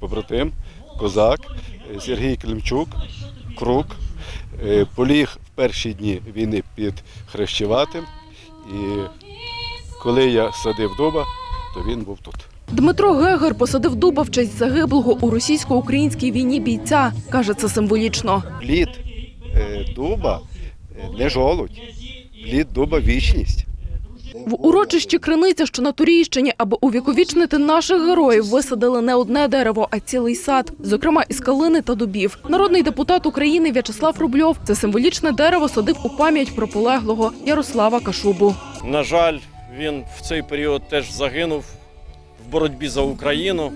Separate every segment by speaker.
Speaker 1: побратим, козак е, Сергій Климчук, Крук, е, поліг в перші дні війни під Хрещеватим. І коли я садив дуба, то він був тут.
Speaker 2: Дмитро Гегер посадив дуба в честь загиблого у російсько-українській війні бійця. Каже, це символічно.
Speaker 1: Плід е, дуба не жолудь, плід дуба вічність.
Speaker 2: В урочищі Криниця, що на Турійщині, аби увіковічнити наших героїв, висадили не одне дерево, а цілий сад, зокрема із калини та дубів. Народний депутат України В'ячеслав Рубльов це символічне дерево садив у пам'ять про полеглого Ярослава Кашубу.
Speaker 3: На жаль, він в цей період теж загинув в боротьбі за Україну.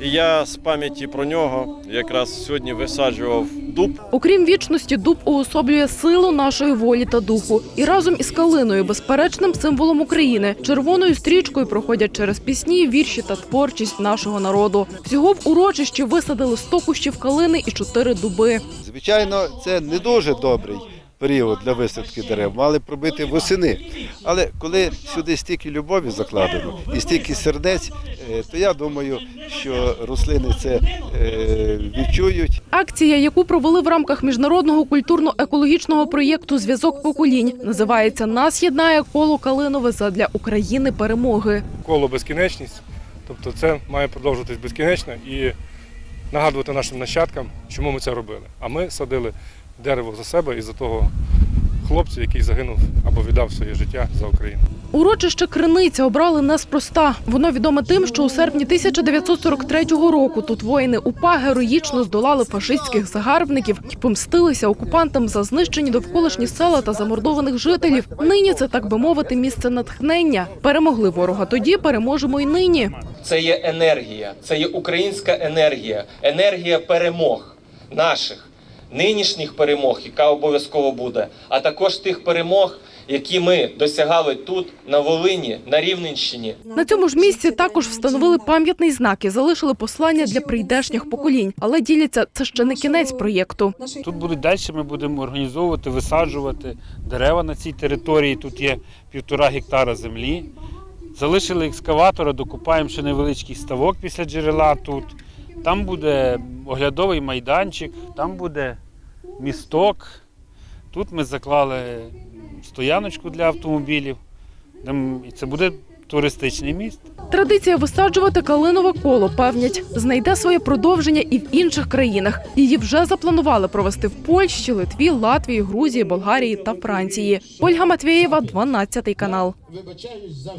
Speaker 3: І я з пам'яті про нього якраз сьогодні висаджував дуб.
Speaker 2: Окрім вічності, дуб уособлює силу нашої волі та духу. І разом із калиною, безперечним символом України, червоною стрічкою проходять через пісні, вірші та творчість нашого народу. Всього в урочищі висадили 100 кущів калини і 4 дуби.
Speaker 1: Звичайно, це не дуже добрий період для висадки дерев. Мали пробити восени. Але коли сюди стільки любові закладено і стільки сердець, е, то я думаю, що рослини це е, відчують
Speaker 2: Акція, яку провели в рамках міжнародного культурно-екологічного проєкту Зв'язок поколінь, називається Нас єднає коло Калинове задля України перемоги.
Speaker 4: коло безкінечність. Тобто це має продовжуватись безкінечно і нагадувати нашим нащадкам, чому ми це робили. А ми садили дерево за себе і за того хлопця, який загинув або віддав своє життя за Україну.
Speaker 2: Урочище Криниця обрали неспроста. Воно відоме тим, що у серпні 1943 року тут воїни УПА героїчно здолали фашистських загарбників і помстилися окупантам за знищені довколишні села та замордованих жителів. Нині це так би мовити місце натхнення. Перемогли ворога тоді, переможемо й нині.
Speaker 5: це є енергія, це є українська енергія, енергія перемог наших, нинішніх перемог, яка обов'язково буде, а також тих перемог, які ми досягали тут, на Волині, на Рівненщині.
Speaker 2: На цьому ж місці також встановили пам'ятний знак і залишили послання для прийдешніх поколінь. Але діляться це ще не кінець проєкту.
Speaker 6: Тут будуть далі, ми будемо організовувати, висаджувати дерева на цій території. Тут є півтора гектара землі. Залишили екскаватора, докупаємо ще невеличкий ставок після джерела тут. Там буде оглядовий майданчик, там буде місток. Тут ми заклали стояночку для автомобілів. І це буде туристичний міст.
Speaker 2: Традиція висаджувати калинове коло, певнять, знайде своє продовження і в інших країнах. Її вже запланували провести в Польщі, Литві, Латвії, Грузії, Болгарії та Франції. Ольга Матвєєва, 12 канал.
Speaker 7: Вибачаюсь за все.